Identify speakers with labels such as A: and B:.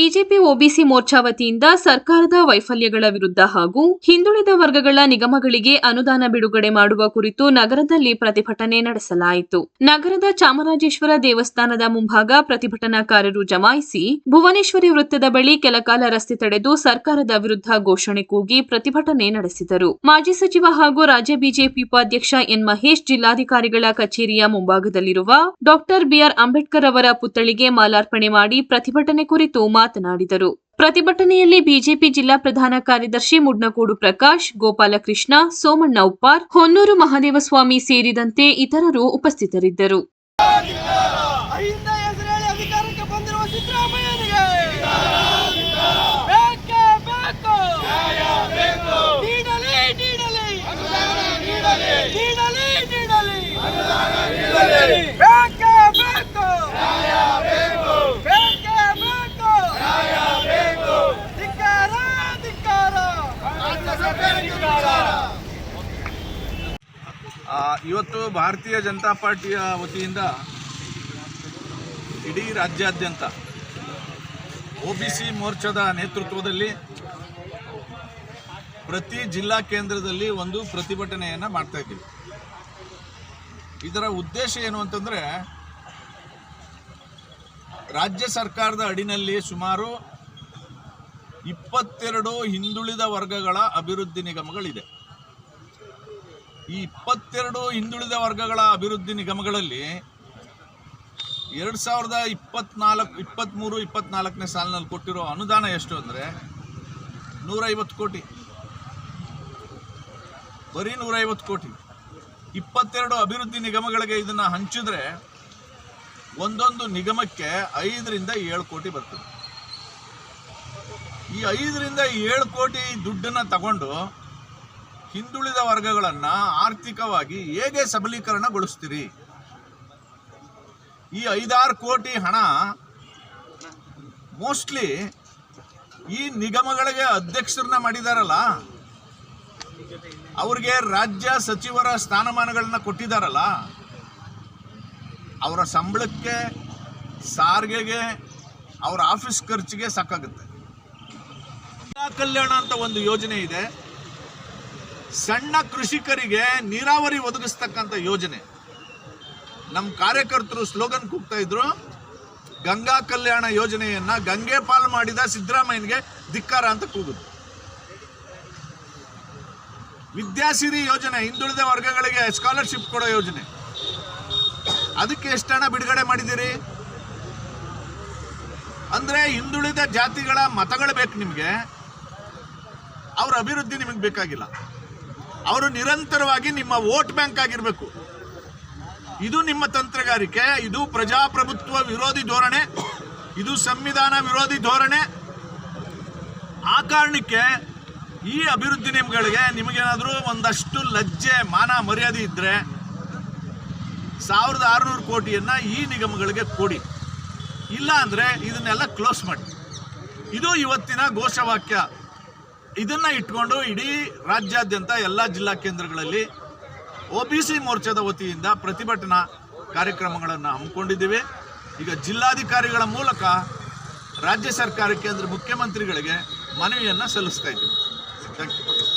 A: BJP OBC Morcha ವತಿಯಿಂದ ಸರ್ಕಾರದ ವೈಫಲ್ಯಗಳ ವಿರುದ್ಧ ಹಾಗೂ ಹಿಂದುಳಿದ ವರ್ಗಗಳ ನಿಗಮಗಳಿಗೆ ಅನುದಾನ ಬಿಡುಗಡೆ ಮಾಡುವ ಕುರಿತು ನಗರದಲ್ಲಿ ಪ್ರತಿಭಟನೆ ನಡೆಸಲಾಯಿತು. ನಗರದ ಚಾಮರಾಜೇಶ್ವರ ದೇವಸ್ಥಾನದ ಮುಂಭಾಗ ಪ್ರತಿಭಟನಾಕಾರರು ಜಮಾಯಿಸಿ ಭುವನೇಶ್ವರಿ ವೃತ್ತದ ಬಳಿ ಕೆಲಕಾಲ ರಸ್ತೆ ತಡೆದು ಸರ್ಕಾರದ ವಿರುದ್ಧ ಘೋಷಣೆ ಕೂಗಿ ಪ್ರತಿಭಟನೆ ನಡೆಸಿದರು. ಮಾಜಿ ಸಚಿವ ಹಾಗೂ ರಾಜ್ಯ ಬಿಜೆಪಿ ಉಪಾಧ್ಯಕ್ಷ ಎನ್ ಮಹೇಶ್, ಜಿಲ್ಲಾಧಿಕಾರಿಗಳ ಕಚೇರಿಯ ಮುಂಭಾಗದಲ್ಲಿರುವ ಡಾಕ್ಟರ್ ಬಿಆರ್ ಅಂಬೇಡ್ಕರ್ ಅವರ ಪುತ್ಥಳಿಗೆ ಮಾಲಾರ್ಪಣೆ ಮಾಡಿ ಪ್ರತಿಭಟನೆ ಕುರಿತು ಮಾತನಾಡಿದರು. ಪ್ರತಿಭಟನೆಯಲ್ಲಿ ಬಿಜೆಪಿ ಜಿಲ್ಲಾ ಪ್ರಧಾನ ಕಾರ್ಯದರ್ಶಿ ಮುಡ್ನಕೋಡು ಪ್ರಕಾಶ್, ಗೋಪಾಲಕೃಷ್ಣ, ಸೋಮಣ್ಣ ಉಪ್ಪಾರ್, ಹೊನ್ನೂರು ಮಹಾದೇವಸ್ವಾಮಿ ಸೇರಿದಂತೆ ಇತರರು ಉಪಸ್ಥಿತರಿದ್ದರು.
B: ಅಹಿಂದ ಹೆಸರೇಳಿ ಅಧಿಕಾರಕ್ಕೆ ಬಂದಿರುವ ಸಿದ್ದರಾಮಯ್ಯನಿಗೆ ಬೇಕೇ ಬೇಕು ನೀಡಲಿ ನೀಡಲಿ ನೀಡಲಿ ನೀಡಲಿ ಬೇಕೇ ಬೇಕು ಬೇಕೇ ಬೇಕು ಧಿಕ್ಕಾರ ಧಿಕ್ಕಾರ
C: ಆ, ಇವತ್ತು ಭಾರತೀಯ ಜನತಾ ಪಾರ್ಟಿಯ ವತಿಯಿಂದ ಇಡೀ ರಾಜ್ಯಾದ್ಯಂತ ಒ ಬಿ ಸಿ ಮೋರ್ಚಾದ ನೇತೃತ್ವದಲ್ಲಿ ಪ್ರತಿ ಜಿಲ್ಲಾ ಕೇಂದ್ರದಲ್ಲಿ ಒಂದು ಪ್ರತಿಭಟನೆಯನ್ನು ಮಾಡ್ತಾ ಇದ್ದೀವಿ. ಇದರ ಉದ್ದೇಶ ಏನು ಅಂತಂದರೆ ರಾಜ್ಯ ಸರ್ಕಾರದ ಅಡಿನಲ್ಲಿ ಸುಮಾರು ಇಪ್ಪತ್ತೆರಡು ಹಿಂದುಳಿದ ವರ್ಗಗಳ ಅಭಿವೃದ್ಧಿ ನಿಗಮಗಳಿದೆ. ಈ ಇಪ್ಪತ್ತೆರಡು ಹಿಂದುಳಿದ ವರ್ಗಗಳ ಅಭಿವೃದ್ಧಿ ನಿಗಮಗಳಲ್ಲಿ ಎರಡು ಸಾವಿರದ ಇಪ್ಪತ್ನಾಲ್ಕು ಇಪ್ಪತ್ತ್ಮೂರು ಇಪ್ಪತ್ನಾಲ್ಕನೇ ಸಾಲಿನಲ್ಲಿ ಕೊಟ್ಟಿರೋ ಅನುದಾನ ಎಷ್ಟು ಅಂದರೆ ನೂರೈವತ್ತು ಕೋಟಿ. ಬರೀ ನೂರೈವತ್ತು ಕೋಟಿ. ಇಪ್ಪತ್ತೆರಡು ಅಭಿವೃದ್ಧಿ ನಿಗಮಗಳಿಗೆ ಇದನ್ನು ಹಂಚಿದ್ರೆ ಒಂದೊಂದು ನಿಗಮಕ್ಕೆ ಐದರಿಂದ ಏಳು ಕೋಟಿ ಬರ್ತದೆ. ಈ ಐದರಿಂದ ಏಳು ಕೋಟಿ ದುಡ್ಡನ್ನು ತಗೊಂಡು ಹಿಂದುಳಿದ ವರ್ಗಗಳನ್ನು ಆರ್ಥಿಕವಾಗಿ ಹೇಗೆ ಸಬಲೀಕರಣಗೊಳಿಸ್ತೀರಿ? ಈ ಐದಾರು ಕೋಟಿ ಹಣ ಮೋಸ್ಟ್ಲಿ ಈ ನಿಗಮಗಳಿಗೆ ಅಧ್ಯಕ್ಷರನ್ನ ಮಾಡಿದಾರಲ್ಲ, ಅವ್ರಿಗೆ ರಾಜ್ಯ ಸಚಿವರ ಸ್ಥಾನಮಾನಗಳನ್ನ ಕೊಟ್ಟಿದ್ದಾರಲ್ಲ ಅವರ ಸಂಬಳಕ್ಕೆ, ಸಾರಿಗೆಗೆ, ಅವರ ಆಫೀಸ್ ಖರ್ಚಿಗೆ ಸಾಕಾಗುತ್ತೆ. ಕಲ್ಯಾಣ ಅಂತ ಒಂದು ಯೋಜನೆ ಇದೆ. ಸಣ್ಣ ಕೃಷಿಕರಿಗೆ ನೀರಾವರಿ ಒದಗಿಸ್ತಕ್ಕಂಥ ಯೋಜನೆ. ನಮ್ಮ ಕಾರ್ಯಕರ್ತರು ಸ್ಲೋಗನ್ ಕೂಗ್ತಾ ಇದ್ರು, ಗಂಗಾ ಕಲ್ಯಾಣ ಯೋಜನೆಯನ್ನ ಗಂಗೆ ಪಾಲು ಮಾಡಿದ ಸಿದ್ದರಾಮಯ್ಯನಿಗೆ ಧಿಕ್ಕಾರ ಅಂತ ಕೂಗುದು. ವಿದ್ಯಾಸಿರಿ ಯೋಜನೆ, ಹಿಂದುಳಿದ ವರ್ಗಗಳಿಗೆ ಸ್ಕಾಲರ್ಶಿಪ್ ಕೊಡೋ ಯೋಜನೆ. ಅದಕ್ಕೆ ಎಷ್ಟು ಹಣ ಬಿಡುಗಡೆ ಮಾಡಿದ್ದೀರಿ? ಅಂದ್ರೆ ಹಿಂದುಳಿದ ಜಾತಿಗಳ ಮತಗಳು ಬೇಕು ನಿಮಗೆ. ಅವ್ರ ಅಭಿವೃದ್ಧಿ ನಿಮಗೆ ಬೇಕಾಗಿಲ್ಲ. ಅವರು ನಿರಂತರವಾಗಿ ನಿಮ್ಮ ವೋಟ್ ಬ್ಯಾಂಕ್ ಆಗಿರಬೇಕು. ಇದು ನಿಮ್ಮ ತಂತ್ರಗಾರಿಕೆ, ಇದು ಪ್ರಜಾಪ್ರಭುತ್ವ ವಿರೋಧಿ ಧೋರಣೆ, ಇದು ಸಂವಿಧಾನ ವಿರೋಧಿ ಧೋರಣೆ. ಆ ಕಾರಣಕ್ಕೆ ಈ ಅಭಿವೃದ್ಧಿ ನಿಮ್ಗಳಿಗೆ ನಿಮಗೇನಾದರೂ ಒಂದಷ್ಟು ಲಜ್ಜೆ, ಮಾನ ಮರ್ಯಾದೆ ಇದ್ದರೆ ಸಾವಿರದ ಆರುನೂರು ಕೋಟಿಯನ್ನು ಈ ನಿಗಮಗಳಿಗೆ ಕೊಡಿ. ಇಲ್ಲ ಅಂದರೆ ಇದನ್ನೆಲ್ಲ ಕ್ಲೋಸ್ ಮಾಡಿ. ಇದು ಇವತ್ತಿನ ಘೋಷವಾಕ್ಯ. ಇದನ್ನ ಇಟ್ಕೊಂಡು ಇಡೀ ರಾಜ್ಯಾದ್ಯಂತ ಎಲ್ಲ ಜಿಲ್ಲಾ ಕೇಂದ್ರಗಳಲ್ಲಿ ಒ ಮೋರ್ಚಾದ ವತಿಯಿಂದ ಪ್ರತಿಭಟನಾ ಕಾರ್ಯಕ್ರಮಗಳನ್ನು ಹಮ್ಮಿಕೊಂಡಿದ್ದೀವಿ. ಈಗ ಜಿಲ್ಲಾಧಿಕಾರಿಗಳ ಮೂಲಕ ರಾಜ್ಯ ಸರ್ಕಾರಕ್ಕೆ ಅಂದರೆ ಮುಖ್ಯಮಂತ್ರಿಗಳಿಗೆ ಮನವಿಯನ್ನು ಸಲ್ಲಿಸ್ತಾ ಇದ್ದೀವಿ. Thank you